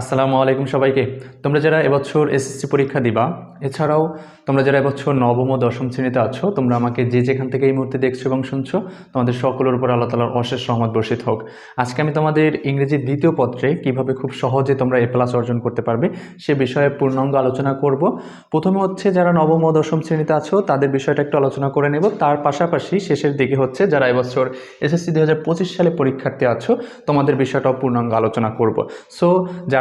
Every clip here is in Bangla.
আসসালামু আলাইকুম সবাইকে। তোমরা যারা এবছর এসএসসি পরীক্ষা দিবা, এছাড়াও তোমরা যারা এবছর নবম ও দশম শ্রেণীতে আছো, তোমরা আমাকে যে যেখান থেকে এই মুহূর্তে দেখছ এবং শুনছো, তোমাদের সকলের উপর আল্লাহ তালার অশেষ রহমত বর্ষিত হোক। আজকে আমি তোমাদের ইংরেজি দ্বিতীয় পত্রে কীভাবে খুব সহজে তোমরা এ প্লাস অর্জন করতে পারবে, সে বিষয়ে পূর্ণাঙ্গ আলোচনা করব। প্রথমে হচ্ছে, যারা নবম ও দশম শ্রেণীতে আছো, তাদের বিষয়টা একটু আলোচনা করে নেব। তার পাশাপাশি শেষের দিকে হচ্ছে, যারা এবছর এসএসসি দু হাজার পঁচিশ সালে পরীক্ষার্থী আছো, তোমাদের বিষয়টাও পূর্ণাঙ্গ আলোচনা করব। সো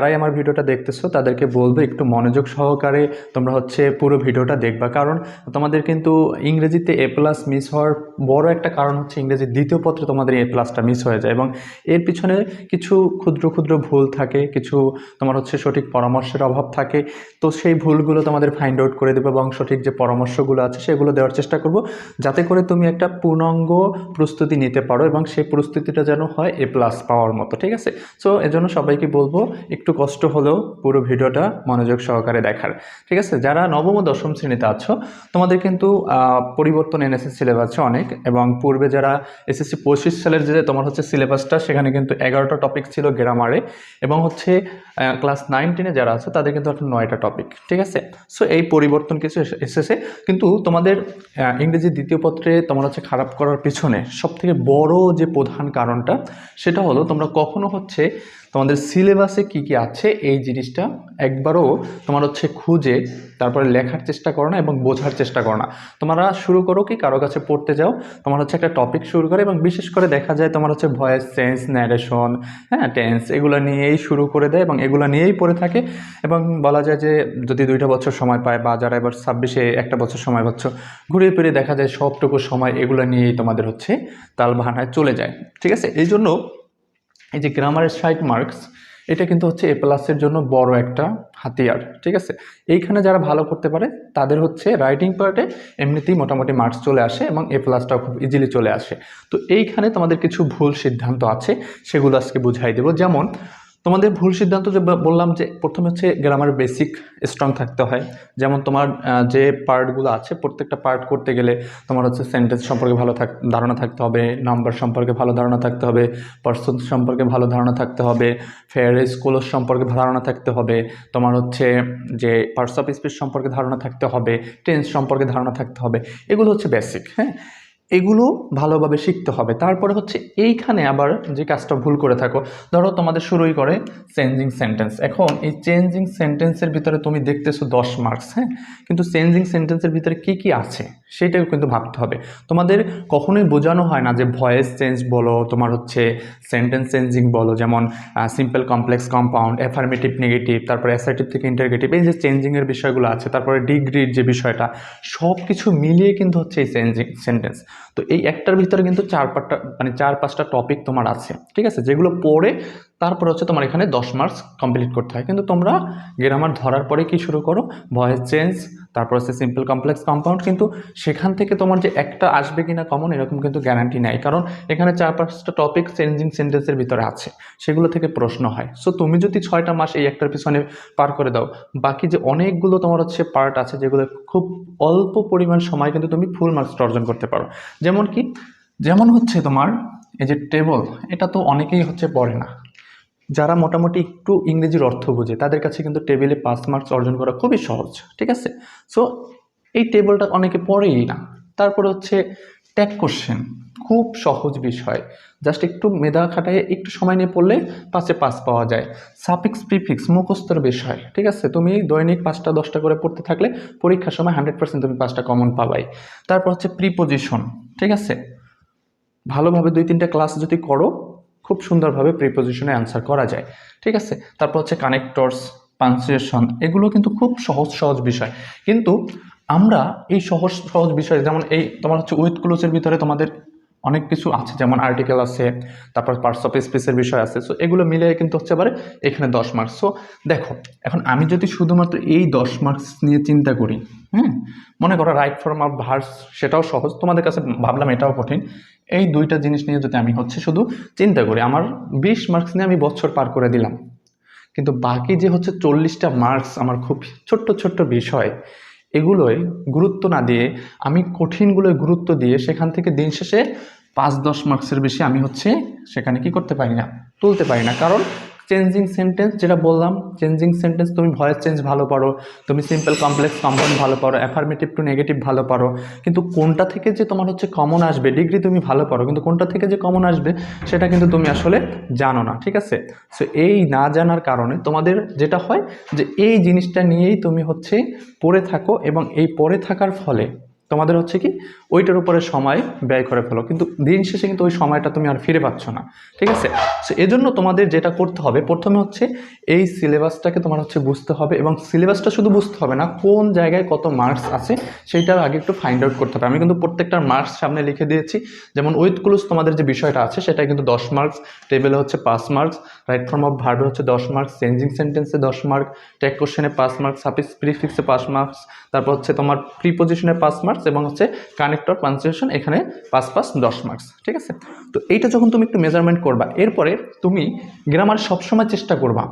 যারাই আমার ভিডিওটা দেখতেছো, তাদেরকে বলব একটু মনোযোগ সহকারে তোমরা হচ্ছে পুরো ভিডিওটা দেখবা। কারণ তোমাদের কিন্তু ইংরেজিতে এ প্লাস মিস হওয়ার বড় একটা কারণ হচ্ছে ইংরেজির দ্বিতীয় পত্রে তোমাদের এ প্লাসটা মিস হয়ে যায় এবং এর পিছনে কিছু ক্ষুদ্র ক্ষুদ্র ভুল থাকে, কিছু তোমার হচ্ছে সঠিক পরামর্শের অভাব থাকে। তো সেই ভুলগুলো তোমাদের ফাইন্ড আউট করে দেবো এবং সঠিক যে পরামর্শগুলো আছে, সেগুলো দেওয়ার চেষ্টা করব। যাতে করে তুমি একটা পূর্ণাঙ্গ প্রস্তুতি নিতে পারো এবং সেই প্রস্তুতিটা যেন হয় এ প্লাস পাওয়ার মতো, ঠিক আছে? সো এজন্য সবাইকে বলব একটু কষ্ট হলেও পুরো ভিডিওটা মনোযোগ সহকারে দেখার। ঠিক আছে? যারা নবম ও দশম শ্রেণীতে আছো, তোমাদের কিন্তু পরিবর্তন এনেছে সিলেবাসে অনেক এবং পূর্বে যারা এসএসসি পঁচিশ সালের যে তোমার হচ্ছে সিলেবাসটা, সেখানে কিন্তু এগারোটা টপিক ছিল গ্রামারে এবং হচ্ছে ক্লাস নাইন টেনে যারা আছে, তাদের কিন্তু এখন নয়টা টপিক ঠিক আছে? সো এই পরিবর্তন কিছু এসে- এসেছে। কিন্তু তোমাদের ইংরেজি দ্বিতীয় পত্রে তোমার হচ্ছে খারাপ করার পিছনে সবথেকে বড় যে প্রধান কারণটা, সেটা হলো তোমরা কখনো হচ্ছে তোমাদের সিলেবাসে কি কি আছে, এই জিনিসটা একবারও তোমার হচ্ছে খুঁজে, তারপরে লেখার চেষ্টা করো না এবং বোঝার চেষ্টা করো না। তোমরা শুরু করো কি, কারও কাছে পড়তে যাও, তোমার হচ্ছে একটা টপিক শুরু করে এবং বিশেষ করে দেখা যায় তোমার হচ্ছে ভয়েস সেন্স ন্যারেশন হ্যাঁ টেন্স এগুলো নিয়েই শুরু করে দেয় এবং এগুলো নিয়েই পড়ে থাকে এবং বলা যায় যে যদি দুইটা বছর সময় পায় বা যারা এবার ছাব্বিশে একটা বছর সময় পাচ্ছ, ঘুরে ফিরে দেখা যায় সবটুকু সময় এগুলো নিয়েই তোমাদের হচ্ছে তাল বাহানায় চলে যায়। ঠিক আছে? এই জন্য এই যে গ্রামারের স্ট্রাইক মার্কস এটা কিন্তু হচ্ছে এ প্লাসের জন্য বড় একটা হাতিয়ার, ঠিক আছে? এইখানে যারা ভালো করতে পারে, তাদের হচ্ছে রাইটিং পার্টে এমনিতেই মোটামুটি মার্কস চলে আসে এবং এ প্লাসটাও খুব ইজিলি চলে আসে। তো এইখানে তোমাদের কিছু ভুল সিদ্ধান্ত আছে, সেগুলো আজকে বুঝাই দেবো। যেমন তোমাদের ভুল সিদ্ধান্ত যে বললাম যে প্রথমে হচ্ছে গ্রামার বেসিক স্ট্রং থাকতে হয়। যেমন তোমার যে পার্টগুলো আছে, প্রত্যেকটা পার্ট করতে গেলে তোমার হচ্ছে সেন্টেন্স সম্পর্কে ভালো থাক ধারণা থাকতে হবে নাম্বার সম্পর্কে ভালো ধারণা থাকতে হবে পার্সন সম্পর্কে ভালো ধারণা থাকতে হবে ফেয়ার কোলস সম্পর্কে ধারণা থাকতে হবে, তোমার হচ্ছে যে পার্টস অফ স্পিচ সম্পর্কে ধারণা থাকতে হবে টেন্স সম্পর্কে ধারণা থাকতে হবে, এগুলো হচ্ছে বেসিক হ্যাঁ? এগুলো ভালোভাবে শিখতে হবে। তারপরে হচ্ছে এইখানে আবার যে কাজটা ভুল করে থাকো, ধরো তোমাদের শুরুই করে চেঞ্জিং সেন্টেন্স এখন এই চেঞ্জিং সেন্টেন্সের ভিতরে তুমি দেখতেছো দশ মার্কস হ্যাঁ? কিন্তু চেঞ্জিং সেন্টেন্সের ভিতরে কি কি আছে? সেটাও কিন্তু ভাবতে হবে। তোমাদের কখনোই বোঝানো হয় না যে ভয়েস চেঞ্জ বলো, তোমার হচ্ছে সেন্টেন্স চেঞ্জিং বলো, যেমন simple complex compound affirmative negative তারপরে অ্যাসার্টিভ থেকে ইন্টারগেটিভ এই যে চেঞ্জিংয়ের বিষয়গুলো আছে, তারপরে ডিগ্রির যে বিষয়টা সব কিছু মিলিয়ে কিন্তু হচ্ছে এই চেঞ্জিং সেন্টেন্স তো এই একটার ভিতরে কিন্তু চার পাঁচটা মানে চার পাঁচটা টপিক তোমার আছে, ঠিক আছে? যেগুলো পড়ে তারপর হচ্ছে তোমার এখানে দশ মার্কস কমপ্লিট করতে হয়। কিন্তু তোমরা গ্রামার ধরার পরে কি শুরু করো? ভয়েস চেঞ্জ তারপর হচ্ছে সিম্পল কমপ্লেক্স কম্পাউন্ড কিন্তু সেখান থেকে তোমার যে একটা আসবে কিনা কমন এরকম কিন্তু গ্যারান্টি নাই। কারণ এখানে চার পাঁচটা টপিক চেঞ্জিং সেন্টেন্সের ভিতরে আছে। সেগুলো থেকে প্রশ্ন হয়। সো তুমি যদি ছয়টা মাস এই একটার পিছনে পার করে দাও, বাকি যে অনেকগুলো তোমার হচ্ছে পার্ট আছে, যেগুলো খুব অল্প পরিমাণ সময় কিন্তু তুমি ফুল মার্কস অর্জন করতে পারো। যেমন কি? যেমন হচ্ছে তোমার এই যে টেবল এটা তো অনেকেই হচ্ছে পড়ে না। যারা মোটামুটি একটু ইংরেজির অর্থ বোঝে, তাদের কাছে কিন্তু টেবিলে পাস মার্কস অর্জন করা খুবই সহজ, ঠিক আছে? সো এই টেবিলটা অনেকে পড়েই না। তারপরে হচ্ছে ট্যাগ কোশ্চেন খুব সহজ বিষয়। জাস্ট একটু মেধা খাটায় একটু সময় নিয়ে পড়লে পাশে পাস পাওয়া যায়। সাফিক্স প্রিফিক্স মুখস্থর বিষয়, ঠিক আছে? তুমি দৈনিক পাঁচটা, দশটা করে পড়তে থাকলে পরীক্ষার সময় হান্ড্রেড পার্সেন্ট তুমি পাঁচটা কমন পাবাই। তারপর হচ্ছে প্রিপোজিশন ঠিক আছে? ভালোভাবে দুই, তিনটা ক্লাস যদি করো খুব সুন্দরভাবে প্রিপোজিশনে অ্যান্সার করা যায়। ঠিক আছে? তারপর হচ্ছে কানেক্টরস পাঞ্চুয়েশন এগুলো কিন্তু খুব সহজ সহজ বিষয়। কিন্তু আমরা এই সহজ সহজ বিষয়, যেমন এই তোমার হচ্ছে উইথ ক্লোজের ভিতরে তোমাদের অনেক কিছু আছে, যেমন আর্টিকেল আছে, তারপর পার্টস অফ স্পেসের বিষয় আছে। সো এগুলো মিলিয়ে কিন্তু হচ্ছে এবারে এখানে দশ মার্কস সো দেখো, এখন আমি যদি শুধুমাত্র এই দশ মার্কস নিয়ে চিন্তা করি হ্যাঁ মনে করো রাইট ফর্ম অফ ভার্স সেটাও সহজ, তোমাদের কাছে ভাবলাম এটাও কঠিন। এই দুইটা জিনিস নিয়ে যদি আমি হচ্ছে শুধু চিন্তা করি, আমার বিশ মার্কস নিয়ে আমি বছর পার করে দিলাম। কিন্তু বাকি যে হচ্ছে চল্লিশটা মার্কস আমার খুব ছোট্ট ছোট্ট বিষয়, এগুলোয় গুরুত্ব না দিয়ে, আমি কঠিনগুলোয় গুরুত্ব দিয়ে সেখান থেকে দিন শেষে পাঁচ দশ মার্কসের বেশি আমি হচ্ছে সেখানে কি করতে পারি না, তুলতে পারি না। কারণ চেঞ্জিং সেন্টেন্স যেটা বললাম চেঞ্জিং সেন্টেন্স তুমি ভয়েস চেঞ্জ ভালো পারো, তুমি সিম্পল কমপ্লেক্স কম্পাউন্ড ভালো পারো অ্যাফার্মেটিভ টু নেগেটিভ ভালো পারো। কিন্তু কোনটা থেকে যে তোমার হচ্ছে কমন আসবে ডিগ্রি তুমি ভালো পারো, কিন্তু কোনটা থেকে যে কমন আসবে, সেটা কিন্তু তুমি আসলে জানো না, ঠিক আছে? সো এই না জানার কারণে তোমাদের যেটা হয় যে এই জিনিসটা নিয়েই তুমি হচ্ছে পড়ে থাকো এবং এই পড়ে থাকার ফলে তোমাদের হচ্ছে কি, ওইটার উপরে সময় ব্যয় করে ফেলো। কিন্তু দিন শেষে কিন্তু ওই সময়টা তুমি আর ফিরে পাচ্ছ না, ঠিক আছে? সো এজন্য তোমাদের যেটা করতে হবে, প্রথমে হচ্ছে এই সিলেবাসটাকে তোমার হচ্ছে বুঝতে হবে এবং সিলেবাসটা শুধু বুঝতে হবে না, কোন জায়গায় কত মার্কস আছে সেইটার আগে একটু ফাইন্ড আউট করতে হবে। আমি কিন্তু প্রত্যেকটার মার্কস সামনে লিখে দিয়েছি, যেমন উইথ ক্লুজ তোমাদের যে বিষয়টা আছে সেটা কিন্তু দশ মার্কস টেবিলে হচ্ছে পাঁচ মার্কস রাইট ফর্ম অফ ভার্বে হচ্ছে দশ মার্কস চেঞ্জিং সেন্টেন্সে দশ মার্ক টেক কোশ্চেনে পাঁচ মার্কস সাপিস প্রিফিক্সে পাঁচ মার্কস তারপর হচ্ছে তোমার প্রিপোজিশনে পাঁচ মার্কস এবং হচ্ছে কানেক্টর পাঞ্চুয়েশন এখানে পাঁচ পাঁচ দশ মার্কস ঠিক আছে? তো এইটা যখন তুমি একটু মেজারমেন্ট করবা, এরপরে তুমি গ্রামার সবসময় চেষ্টা করবা।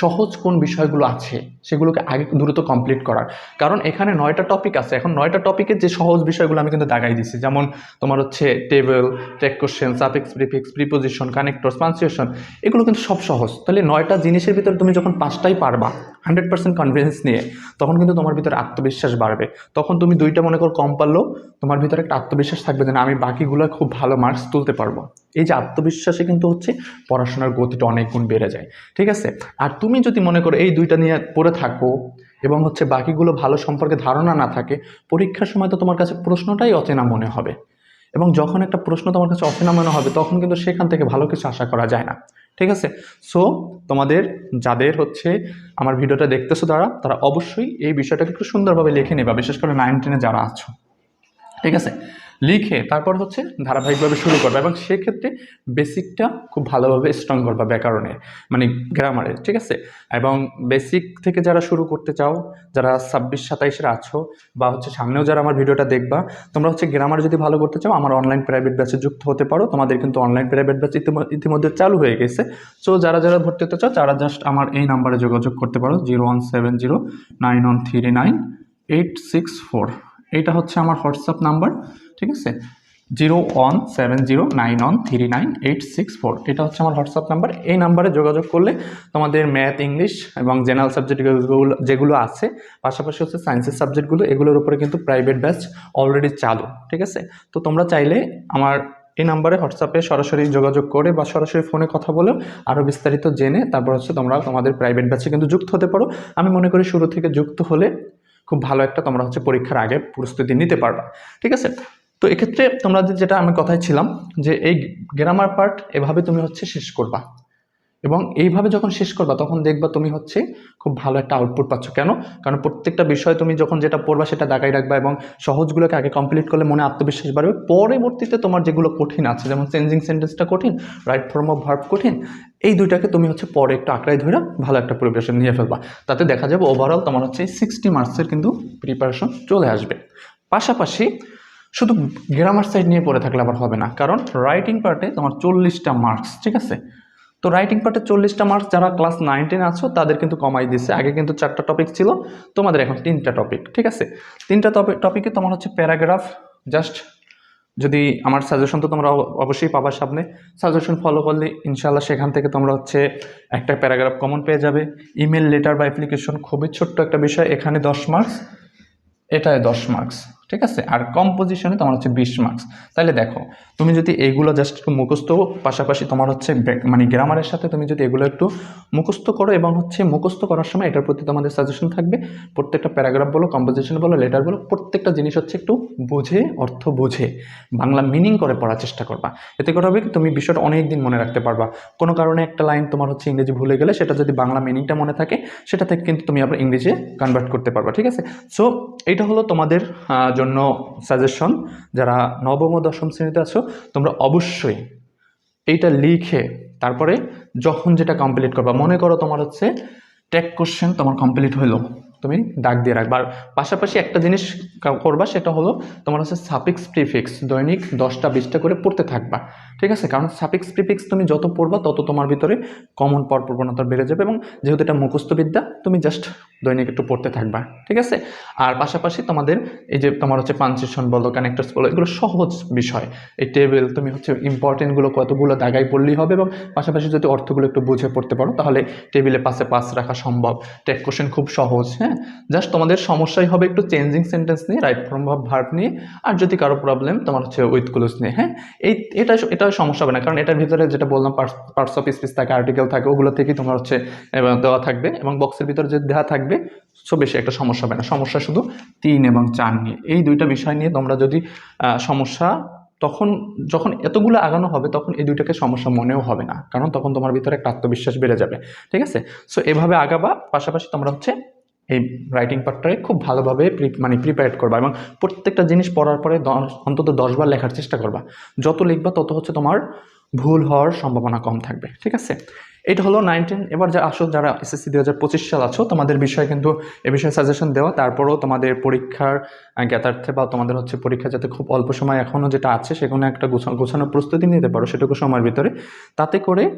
সহজ কোন বিষয়গুলো আছে, সেগুলোকে আগে দ্রুত কমপ্লিট করার। কারণ এখানে নয়টা টপিক আছে। এখন নয়টা টপিকের যে সহজ বিষয়গুলো আমি কিন্তু দাগাই দিছি। যেমন তোমার হচ্ছে table tag question suffix prefix preposition connector punctuation এগুলো কিন্তু সব সহজ। তাহলে নয়টা জিনিসের ভিতরে তুমি যখন পাঁচটাই পারবা হান্ড্রেড পার্সেন্ট কনফিডেন্স নিয়ে, তখন কিন্তু তোমার ভিতরে আত্মবিশ্বাস বাড়বে। তখন তুমি দুইটা মনে করো কম পারলেও তোমার ভিতরে একটা আত্মবিশ্বাস থাকবে যে না, আমি বাকিগুলো খুব ভালো মার্কস তুলতে পারব। এই যে আত্মবিশ্বাসে কিন্তু হচ্ছে পড়াশোনার গতিটা অনেক গুণ বেড়ে যায়। ঠিক আছে? আর তুমি যদি মনে করো এই দুইটা নিয়ে পড়ে থাকো এবং হচ্ছে বাকিগুলো ভালো সম্পর্কে ধারণা না থাকে, পরীক্ষার সময় তো তোমার কাছে প্রশ্নটাই অচেনা মনে হবে। এবং যখন একটা প্রশ্ন তোমার কাছে অচেনা মনে হবে, তখন কিন্তু সেখান থেকে ভালো কিছু আশা করা যায় না। ঠিক আছে? সো তোমাদের যাদের হচ্ছে আমার ভিডিওটা দেখতেছো তারা তারা অবশ্যই এই বিষয়টাকে একটু সুন্দরভাবে লিখে নেবা, বিশেষ করে নাইন টেনে যারা আছো। ঠিক আছে? লিখে তারপর হচ্ছে ধারাবাহিকভাবে শুরু করবে এবং সেক্ষেত্রে বেসিকটা খুব ভালোভাবে স্ট্রং করবা ব্যাকরণে মানে গ্রামারে ঠিক আছে? এবং বেসিক থেকে যারা শুরু করতে চাও, যারা ছাব্বিশ, সাতাইশের আছো, বা হচ্ছে সামনেও যারা আমার ভিডিওটা দেখবা, তোমরা হচ্ছে গ্রামার যদি ভালো করতে চাও, আমার অনলাইন প্রাইভেট ব্যাচে যুক্ত হতে পারো। তোমাদের কিন্তু অনলাইন প্রাইভেট ব্যাচ ইতিমধ্যে চালু হয়ে গেছে। সো যারা যারা ভর্তি হতে চাও, তারা জাস্ট আমার এই নাম্বারে যোগাযোগ করতে পারো zero one seven zero nine one three nine eight six four এইটা হচ্ছে আমার হোয়াটসঅ্যাপ নাম্বার ঠিক আছে? Zero one seven zero nine one three nine eight six four. এটা হচ্ছে আমার হোয়াটসঅ্যাপ নাম্বার। এই নাম্বারে যোগাযোগ করলে তোমাদের ম্যাথ, ইংলিশ এবং জেনারেল সাবজেক্ট যেগুলো যেগুলো আছে, পাশাপাশি হচ্ছে সায়েন্সের সাবজেক্টগুলো এগুলোর উপরে কিন্তু প্রাইভেট ব্যাচ অলরেডি চালু, ঠিক আছে? তো তোমরা চাইলে আমার এই নাম্বারে হোয়াটসঅ্যাপে সরাসরি যোগাযোগ করে বা সরাসরি ফোনে কথা বলেও আরও বিস্তারিত জেনে তারপর হচ্ছে তোমরা তোমাদের প্রাইভেট ব্যাচে কিন্তু যুক্ত হতে পারো। আমি মনে করি শুরু থেকে যুক্ত হলে খুব ভালো একটা তোমরা হচ্ছে পরীক্ষার আগে প্রস্তুতি নিতে পারবা, ঠিক আছে? তো এক্ষেত্রে তোমরা যেটা আমি কথায় ছিলাম, যে এই গ্রামার পার্ট এভাবে তুমি হচ্ছে শেষ করবা। এবং এইভাবে যখন শেষ করবা, তখন দেখবা তুমি হচ্ছে খুব ভালো একটা আউটপুট পাচ্ছ। কেন? কারণ প্রত্যেকটা বিষয় তুমি যখন যেটা পড়বা, সেটা দাগাই রাখবা এবং সহজগুলোকে আগে কমপ্লিট করলে মনে আত্মবিশ্বাস বাড়বে। পরবর্তীতে তোমার যেগুলো কঠিন আছে, যেমন চেঞ্জিং সেন্টেন্সটা কঠিন রাইট ফর্ম অফ ভার্ব কঠিন, এই দুইটাকে তুমি হচ্ছে পরে একটু আঁকড়াই ধরে ভালো একটা প্রিপারেশন নিয়ে ফেলবা। তাতে দেখা যাবে ওভারঅল তোমার হচ্ছে সিক্সটি মার্কসের কিন্তু প্রিপারেশন চলে আসবে। পাশাপাশি শুধু গ্রামার সাইড নিয়ে পড়ে থাকলে আবার হবে না। কারণ রাইটিং পার্টে তোমার চল্লিশটা মার্কস ঠিক আছে? তো রাইটিং পার্টে চল্লিশটা মার্কস যারা ক্লাস নাইন টেন আছো, তাদের কিন্তু কমাই দিছে। আগে কিন্তু চারটা টপিক ছিল, তোমাদের এখন তিনটা টপিক ঠিক আছে? তিনটা টপিকে তোমার হচ্ছে প্যারাগ্রাফ জাস্ট যদি আমার সাজেশন তো তোমরা অব- অবশ্যই পাবার সামনে। সাজেশন ফলো করলে ইনশাল্লাহ সেখান থেকে তোমরা হচ্ছে একটা প্যারাগ্রাফ কমন পেয়ে যাবে। ইমেল লেটার বা অ্যাপ্লিকেশন খুবই ছোট্ট একটা বিষয়। এখানে দশ মার্কস এটায় দশ মার্কস ঠিক আছে? আর কম্পোজিশনে তোমার হচ্ছে বিশ মার্কস তাহলে দেখো, তুমি যদি এগুলো জাস্ট একটু মুখস্থ পাশাপাশি তোমার হচ্ছে মানে গ্রামারের সাথে তুমি যদি এগুলো একটু মুখস্থ করো এবং হচ্ছে মুখস্থ করার সময় এটার প্রতি তোমাদের সাজেশন থাকবে, প্রত্যেকটা প্যারাগ্রাফ বলো কম্পোজিশন বলো লেটার বলো, প্রত্যেকটা জিনিস হচ্ছে একটু বুঝে, অর্থ বুঝে, বাংলা মিনিং করে পড়ার চেষ্টা করবা। এতে করে হবে কি, তুমি বিষয়টা অনেক দিন মনে রাখতে পারবা। কোনো কারণে একটা লাইন তোমার হচ্ছে ইংরেজি ভুলে গেলে সেটা যদি বাংলা মিনিংটা মনে থাকে, সেটা থেকে কিন্তু তুমি আবার ইংরেজি কনভার্ট করতে পারবা, ঠিক আছে? সো এইটা হলো তোমাদের জন্য সাজেশন যারা নবম ও দশম শ্রেণীতে আছো, তোমরা অবশ্যই এইটা লিখে তারপরে যখন যেটা কমপ্লিট করবা, মনে করো তোমার হচ্ছে টেক কোশ্চেন তোমার কমপ্লিট হলো তুমি দাগ দিয়ে রাখবা। আর পাশাপাশি একটা জিনিস করবা, সেটা হলো তোমার হচ্ছে সাপিক্স প্রিফিক্স দৈনিক দশটা, বিশটা করে পড়তে থাকবা, ঠিক আছে? কারণ সাপিক্স প্রিফিক্স তুমি যত পড়বা, তত তোমার ভিতরে কমন পাওয়ার প্রবণতা বেড়ে যাবে এবং যেহেতু এটা মুখস্থ বিদ্যা তুমি জাস্ট দৈনিক একটু পড়তে থাকবা, ঠিক আছে? আর পাশাপাশি তোমাদের এই যে তোমার হচ্ছে পাঞ্চেশন বলো কানেক্টার্স বলো, এগুলো সহজ বিষয়। এই টেবিল তুমি হচ্ছে ইম্পর্টেন্টগুলো কতগুলো দাগাই পড়লেই হবে এবং পাশাপাশি যদি অর্থগুলো একটু বুঝে পড়তে পারো, তাহলে টেবিলে পাশে পাস রাখা সম্ভব। টেক কোশ্চেন খুব সহজ হ্যাঁ? জাস্ট তোমাদের সমস্যাই হবে একটু চেঞ্জিং সেন্টেন্স নিয়ে রাইট ফর্ম ভাব ভার্ব নিয়ে, আর যদি কারও প্রবলেম তোমার হচ্ছে উইথ ক্লোজ নিয়ে হ্যাঁ? এই, এটা এটা সমস্যা হবে না, কারণ এটার ভিতরে যেটা বললাম পার্টস অফ স্পিচ থাকে আর্টিকেল থাকে, ওগুলো থেকেই তোমার হচ্ছে দেওয়া থাকবে এবং বক্সের ভিতরে যে দেওয়া থাকবে সো বেশি একটা সমস্যা হবে না। সমস্যা শুধু তিন এবং চার নিয়ে। এই দুইটা বিষয় নিয়ে তোমরা যদি সমস্যা তখন যখন এতগুলো আগানো হবে, তখন এই দুইটাকে সমস্যা মনেও হবে না। কারণ তখন তোমার ভিতরে একটা আত্মবিশ্বাস বেড়ে যাবে। ঠিক আছে? সো এভাবে আগাবা। পাশাপাশি তোমরা হচ্ছে এই রাইটিং পার্টটাকে খুব ভালোভাবে মানে প্রিপেয়ার করবা এবং প্রত্যেকটা জিনিস পড়ার পরে অন্তত দশবার লেখার চেষ্টা করবা। যত লিখবা, তত হচ্ছে তোমার ভুল হওয়ার সম্ভাবনা কম থাকবে। ঠিক আছে? এটা হলো নাইনটিন এবার যা আসো, যারা এসএসসি দু হাজার পঁচিশ সাল আছো, তোমাদের বিষয়ে কিন্তু এ বিষয়ে সাজেশন দেওয়া। তারপরেও তোমাদের পরীক্ষার জ্ঞাতার্থে বা তোমাদের হচ্ছে পরীক্ষা যাতে খুব অল্প সময় এখনও যেটা আছে, সেখানে একটা গোছা- গোছানো প্রস্তুতি নিতে পারো সেটুকু সময়ের ভিতরে। তাতে করে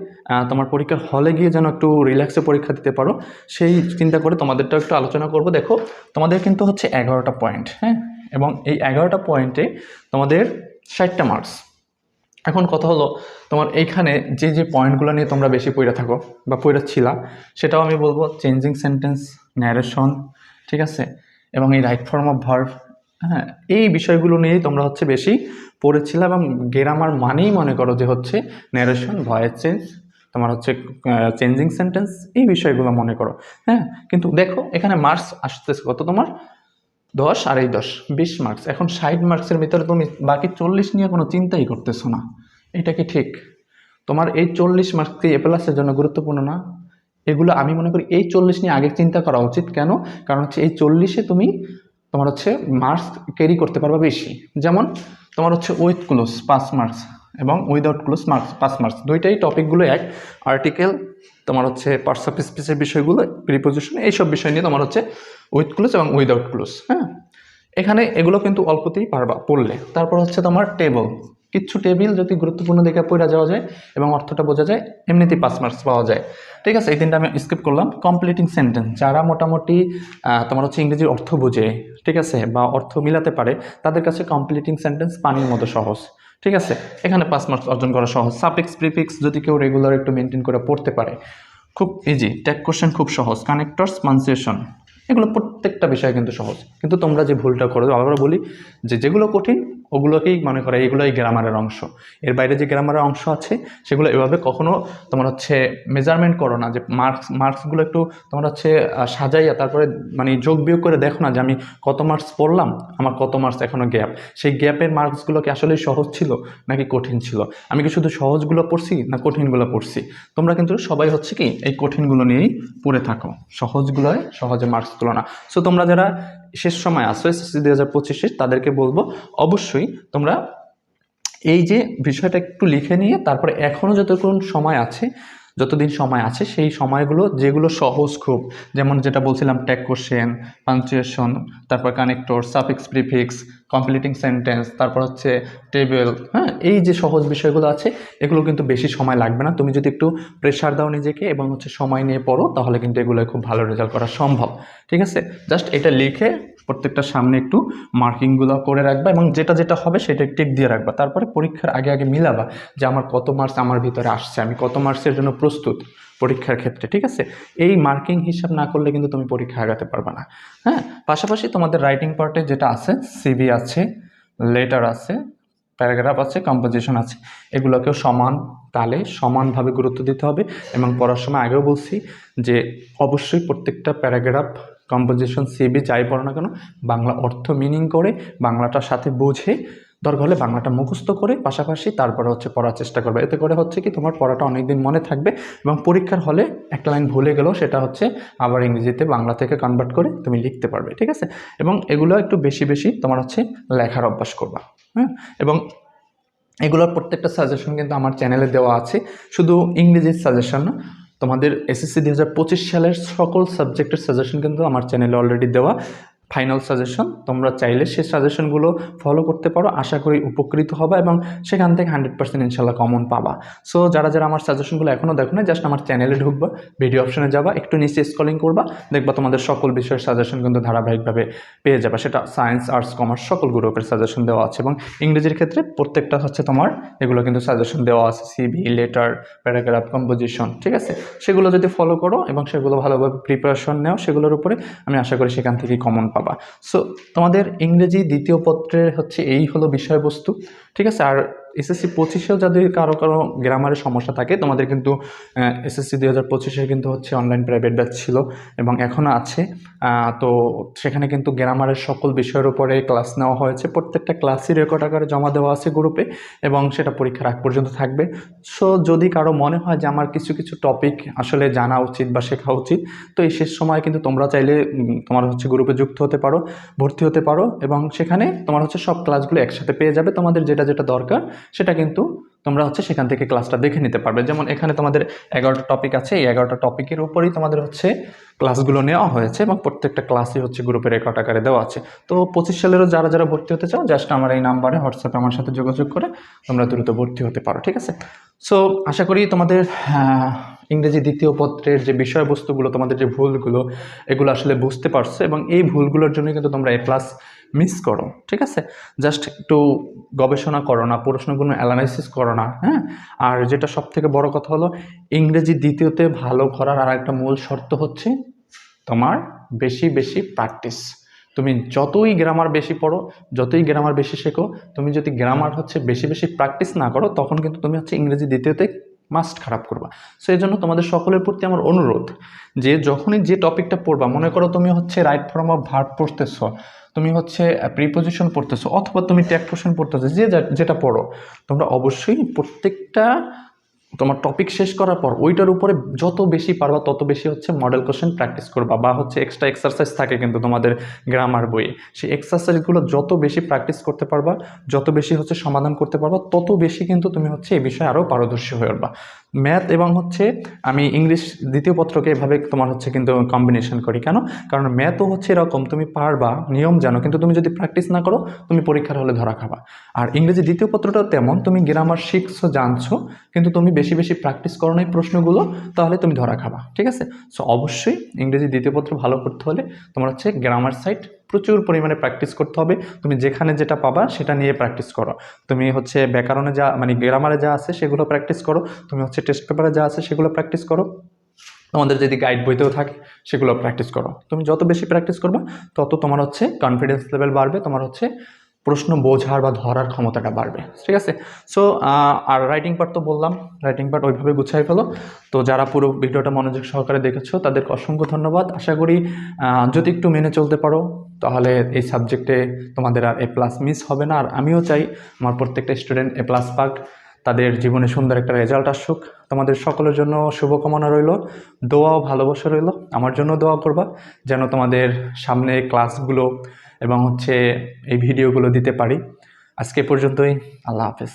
তোমার পরীক্ষার হলে গিয়ে যেন একটু রিল্যাক্সে পরীক্ষা দিতে পারো। সেই চিন্তা করে তোমাদেরটাও একটু আলোচনা করব। দেখো, তোমাদের কিন্তু হচ্ছে এগারোটা পয়েন্ট হ্যাঁ? এবং এই এগারোটা পয়েন্টে তোমাদের ষাটটা মার্কস এখন কথা হলো তোমার এইখানে যে যে পয়েন্টগুলো নিয়ে তোমরা বেশি পড়ে থাকো বা পড়ে ছিলা, সেটাও আমি বলব চেঞ্জিং সেন্টেন্স ন্যারেশন ঠিক আছে? এবং এই রাইট ফর্ম অফ ভার্ভ হ্যাঁ এই বিষয়গুলো নিয়েই তোমরা হচ্ছে বেশি পড়েছিলা এবং গ্রামার মানেই মনে করো যে হচ্ছে ন্যারেশন ভয়েস চেঞ্জ তোমার হচ্ছে চেঞ্জিং সেন্টেন্স এই বিষয়গুলো মনে করো হ্যাঁ? কিন্তু দেখো, এখানে মার্কস আসতেছে কত তোমার? দশ আর এই দশ, বিশ মার্কস এখন ষাট মার্কসের ভিতরে তুমি বাকি চল্লিশ নিয়ে কোনো চিন্তাই করতেছো না। এটা কি ঠিক? তোমার এই চল্লিশ মার্কস এ প্লাসের জন্য গুরুত্বপূর্ণ না? এগুলো আমি মনে করি এই চল্লিশ নিয়ে আগে চিন্তা করা উচিত। কেন? কারণ হচ্ছে এই চল্লিশে তুমি তোমার হচ্ছে মার্কস ক্যারি করতে পারবে বেশি। যেমন তোমার হচ্ছে উইথ ক্লোজ পাঁচ মার্কস এবং উইদাউট ক্লোজ মার্কস পাঁচ মার্কস দুইটাই টপিকগুলো এক। আর্টিকেল তোমার হচ্ছে পার্টস অফ স্পিচের বিষয়গুলো প্রিপোজিশন এইসব বিষয় নিয়ে তোমার হচ্ছে উইথ ক্লোজ এবং উইদাউট ক্লোজ হ্যাঁ? এখানে এগুলো কিন্তু অল্পতেই পারবা পড়লে। তারপর হচ্ছে তোমার টেবল কিচ্ছু টেবিল যদি গুরুত্বপূর্ণ দিকে পড়া যাওয়া যায় এবং অর্থটা বোঝা যায়, এমনিতেই পাস মার্কস পাওয়া যায়। ঠিক আছে, এই তিনটা আমি স্কিপ করলাম। কমপ্লিটিং সেন্টেন্স যারা মোটামুটি তোমার হচ্ছে ইংরেজির অর্থ বোঝে, ঠিক আছে, বা অর্থ মিলাতে পারে, তাদের কাছে কমপ্লিটিং সেন্টেন্স পানির মতো সহজ। ঠিক আছে, এখানে পাস মার্কস অর্জন করা সহজ। সাপিক্স প্রিফিক্স যদি কেউ রেগুলার একটু মেনটেন করে পড়তে পারে। খুব ইজি ট্যাগ কোশ্চেন খুব সহজ। কানেক্টরস পানসিয়েশন এগুলো প্রত্যেকটা বিষয় কিন্তু সহজ। কিন্তু তোমরা যে ভুলটা করো আবার বলি যে যেগুলো কঠিন ওগুলোকেই মনে করে, এগুলোই গ্রামারের অংশ। এর বাইরে যে গ্রামারের অংশ আছে, সেগুলো এভাবে কখনো তোমার হচ্ছে মেজারমেন্ট করো না, যে মার্কস মার্কসগুলো একটু তোমার হচ্ছে সাজাইয়া তারপরে মানে যোগ বিয়োগ করে দেখো না যে আমি কত মার্কস পড়লাম, আমার কত মার্কস এখনও গ্যাপ সেই গ্যাপের মার্কসগুলো কি আসলে সহজ ছিল, নাকি কঠিন ছিল? আমি কি শুধু সহজগুলো পড়ছি, না কঠিনগুলো পড়ছি? তোমরা কিন্তু সবাই হচ্ছে কি, এই কঠিনগুলো নিয়েই পড়ে থাকো। সহজগুলোয় সহজে মার্কস তুলো না। সো তোমরা যারা শেষ সময় আসো এসএসসি দুই হাজার পঁচিশে, তাদেরকে বলব অবশ্যই তোমরা এই যে বিষয়টা একটু লিখে নিয়ে তারপরে এখনও যতক্ষণ সময় আছে যতদিন সময় আছে, সেই সময়গুলো যেগুলো সহজ খুব, যেমন যেটা বলছিলাম ট্যাগ কোশ্চেন পাঞ্চুয়েশন তারপর connector suffix prefix completing sentence তারপর হচ্ছে টেবিল হ্যাঁ এই যে সহজ বিষয়গুলো আছে, এগুলো কিন্তু বেশি সময় লাগবে না। তুমি যদি একটু প্রেশার দাও নিজেকে এবং হচ্ছে সময় নিয়ে পড়ো, তাহলে কিন্তু এগুলো খুব ভালো রেজাল্ট করা সম্ভব। ঠিক আছে? জাস্ট এটা লিখে প্রত্যেকটা সামনে একটু মার্কিংগুলো করে রাখবা এবং যেটা যেটা হবে সেটা টিক দিয়ে রাখবা। তারপরে পরীক্ষার আগে আগে মিলাবা যে আমার কত মার্কস আমার ভিতরে আসছে, আমি কত মার্কসের জন্য প্রস্তুত পরীক্ষার ক্ষেত্রে, ঠিক আছে? এই মার্কিং হিসাব না করলে কিন্তু তুমি পরীক্ষা আগাতে পারবে না হ্যাঁ? পাশাপাশি তোমাদের রাইটিং পার্টে যেটা আছে সিভি আছে লেটার আছে প্যারাগ্রাফ আছে কম্পোজিশন আছে, এগুলোকেও সমান তালে সমানভাবে গুরুত্ব দিতে হবে এবং পড়ার সময় আগেও বলছি যে অবশ্যই প্রত্যেকটা প্যারাগ্রাফ কম্পোজিশন সিবি যাই পড়ো না কেন, বাংলা অর্থ মিনিং করে, বাংলাটার সাথে বুঝে, দরকার হলে বাংলাটা মুখস্থ করে, পাশাপাশি তারপরে হচ্ছে পড়ার চেষ্টা করবে। এতে করে হচ্ছে কি তোমার পড়াটা অনেকদিন মনে থাকবে এবং পরীক্ষার হলে একটা লাইন ভুলে গেলেও সেটা হচ্ছে আবার ইংরেজিতে বাংলা থেকে কনভার্ট করে তুমি লিখতে পারবে, ঠিক আছে? এবং এগুলো একটু বেশি বেশি তোমার হচ্ছে লেখার অভ্যাস করবা হ্যাঁ এবং এগুলোর প্রত্যেকটা সাজেশন কিন্তু আমার চ্যানেলে দেওয়া আছে। শুধু ইংরেজির সাজেশন না তোমাদের এসএসসি দু হাজার পঁচিশ সালের সকল সাবজেক্টের সাজেশন কিন্তু আমার চ্যানেলে অলরেডি দেওয়া। ফাইনাল সাজেশন তোমরা চাইলে সেই সাজেশনগুলো ফলো করতে পারো, আশা করি উপকৃত হবে এবং সেখান থেকে হান্ড্রেড পার্সেন্ট ইনশাল্লাহ কমন পাবা। সো যারা যারা আমার সাজেশনগুলো এখনও দেখো না জাস্ট আমার চ্যানেলে ঢুকবা ভিডিও অপশনে যাবা, একটু নিচে স্কলিং করবা, দেখবা তোমাদের সকল বিষয়ের সাজেশন কিন্তু ধারাবাহিকভাবে পেয়ে যাবে। সেটা সায়েন্স আর্টস কমার্স সকল গ্রুপের সাজেশন দেওয়া আছে এবং ইংরেজির ক্ষেত্রে প্রত্যেকটা হচ্ছে তোমার এগুলো কিন্তু সাজেশন দেওয়া আছে সিবি লেটার প্যারাগ্রাফ কম্পোজিশন ঠিক আছে? সেগুলো যদি ফলো করো এবং সেগুলো ভালোভাবে প্রিপারেশন নেও, সেগুলোর উপরে আমি আশা করি সেখান থেকে কমন পাবা। সো তোমাদের ইংরেজি দ্বিতীয় পত্রের হচ্ছে এই হলো বিষয়বস্তু ঠিক আছে? আর এসএসসি পঁচিশেও যদি কারও কারও গ্রামারের সমস্যা থাকে, তোমাদের কিন্তু এসএসসি দুই হাজার পঁচিশে কিন্তু হচ্ছে অনলাইন প্রাইভেট ব্যাচ ছিল এবং এখনও আছে। তো সেখানে কিন্তু গ্রামারের সকল বিষয়ের উপরে ক্লাস নেওয়া হয়েছে। প্রত্যেকটা ক্লাসই রেকর্ড আকারে জমা দেওয়া আছে গ্রুপে এবং সেটা পরীক্ষার আগ পর্যন্ত থাকবে। সো যদি কারও মনে হয় যে আমার কিছু কিছু টপিক আসলে জানা উচিত বা শেখা উচিত, তো এই শেষ সময় কিন্তু তোমরা চাইলে তোমার হচ্ছে গ্রুপে যুক্ত হতে পারো, ভর্তি হতে পারো এবং সেখানে তোমার হচ্ছে সব ক্লাসগুলো একসাথে পেয়ে যাবে। তোমাদের যেটা যেটা দরকার সেটা কিন্তু তোমরা হচ্ছে সেখান থেকে ক্লাসটা দেখে নিতে পারবে। যেমন এখানে তোমাদের এগারোটা টপিক আছে, এই এগারোটা টপিকের উপরেই তোমাদের হচ্ছে ক্লাসগুলো নেওয়া হয়েছে এবং প্রত্যেকটা ক্লাসই হচ্ছে গ্রুপে রেকর্ড আকারে দেওয়া আছে। তো পঁচিশ সালেরও যারা যারা ভর্তি হতে চাও জাস্ট আমার এই নাম্বারে হোয়াটসঅ্যাপে আমার সাথে যোগাযোগ করে তোমরা দ্রুত ভর্তি হতে পারো, ঠিক আছে? সো আশা করি তোমাদের ইংরেজি দ্বিতীয় পত্রের যে বিষয়বস্তুগুলো, তোমাদের যে ভুলগুলো, এগুলো আসলে বুঝতে পারছ এবং এই ভুলগুলোর জন্য কিন্তু তোমরা এ প্লাস মিস করো, ঠিক আছে? জাস্ট একটু গবেষণা করো না, প্রশ্নগুলো অ্যানালাইসিস করো না হ্যাঁ? আর যেটা সব থেকে বড় কথা হলো, ইংরেজি দ্বিতীয়তে ভালো করার আর একটা মূল শর্ত হচ্ছে তোমার বেশি বেশি প্র্যাকটিস তুমি যতই গ্রামার বেশি পড়ো, যতই গ্রামার বেশি শেখো, তুমি যদি গ্রামার হচ্ছে বেশি বেশি প্র্যাকটিস না করো, তখন কিন্তু তুমি হচ্ছে ইংরেজি দ্বিতীয়তে মাস্ট খারাপ করবা। সো এই জন্য তোমাদের সকলের প্রতি আমার অনুরোধ যে, যখনই যে টপিকটা পড়বা, মনে করো তুমি হচ্ছে রাইট ফর্ম অফ ভার্ব পড়তেছো তুমি হচ্ছে প্রিপোজিশন পড়তেছো অথবা তুমি ট্যাগ পোর্শন পড়তেছো, যে যেটা পড়ো, তোমরা অবশ্যই প্রত্যেকটা তোমার টপিক শেষ করার পর ওইটার উপরে যত বেশি পারবা, তত বেশি হচ্ছে মডেল কোশ্চেন প্র্যাকটিস করবা বা হচ্ছে এক্সট্রা এক্সারসাইজ থাকে কিন্তু তোমাদের গ্রামার বইয়ে। সেই এক্সারসাইজগুলো যত বেশি প্র্যাকটিস করতে পারবা, যত বেশি হচ্ছে সমাধান করতে পারবা, তত বেশি কিন্তু তুমি হচ্ছে এই বিষয়ে আরও পারদর্শী হয়ে উঠবা। ম্যাথ এবং হচ্ছে আমি ইংলিশ দ্বিতীয় পত্রকে এভাবে তোমার হচ্ছে কিন্তু কম্বিনেশন করি। কেন? কারণ ম্যাথও হচ্ছে এরকম, তুমি পারবা, নিয়ম জানো, কিন্তু তুমি যদি প্র্যাকটিস না করো, তুমি পরীক্ষার হলে ধরা খাবা। আর ইংরেজি দ্বিতীয় পত্রটাও তেমন, তুমি গ্রামার শিখছো, জানছো, কিন্তু তুমি বেশি বেশি প্র্যাকটিস করো না এই প্রশ্নগুলো, তাহলে তুমি ধরা খাবা, ঠিক আছে? সো অবশ্যই ইংরেজি দ্বিতীয় পত্র ভালো করতে হলে তোমার হচ্ছে গ্রামার সাইট প্রচুর পরিমাণে প্র্যাকটিস করতে হবে। তুমি যেখানে যেটা পাবা সেটা নিয়ে প্র্যাকটিস করো। তুমি হচ্ছে ব্যাকরণে যা মানে গ্রামারে যা আছে সেগুলো প্র্যাকটিস করো। তুমি হচ্ছে টেস্ট পেপারে যা আছে সেগুলো প্র্যাকটিস করো। তোমাদের যদি গাইড বইতেও থাকে সেগুলো প্র্যাকটিস করো। তুমি যত বেশি প্র্যাকটিস করবে, তত তোমার হচ্ছে কনফিডেন্স লেভেল বাড়বে। তোমার হচ্ছে প্রশ্ন বোঝার বা ধরার ক্ষমতাটা বাড়বে, ঠিক আছে? সো আর রাইটিং পার্ট তো বললাম রাইটিং পার্ট ওইভাবে গুছাই ফেলো। তো যারা পুরো ভিডিওটা মনোযোগ সহকারে দেখেছ, তাদেরকে অসংখ্য ধন্যবাদ। আশা করি যদি একটু মেনে চলতে পারো, তাহলে এই সাবজেক্টে তোমাদের আর এ প্লাস মিস হবে না। আর আমিও চাই আমার প্রত্যেকটা স্টুডেন্ট এ প্লাস পাক, তাদের জীবনে সুন্দর একটা রেজাল্ট আসুক। তোমাদের সকলের জন্য শুভকামনা রইল, দোয়া ও ভালোবাসা রইল। আমার জন্য দোয়া করবা, যেন তোমাদের সামনে ক্লাসগুলো এবং হচ্ছে এই ভিডিওগুলো দিতে পারি। আজকে পর্যন্তই আল্লাহ হাফেজ।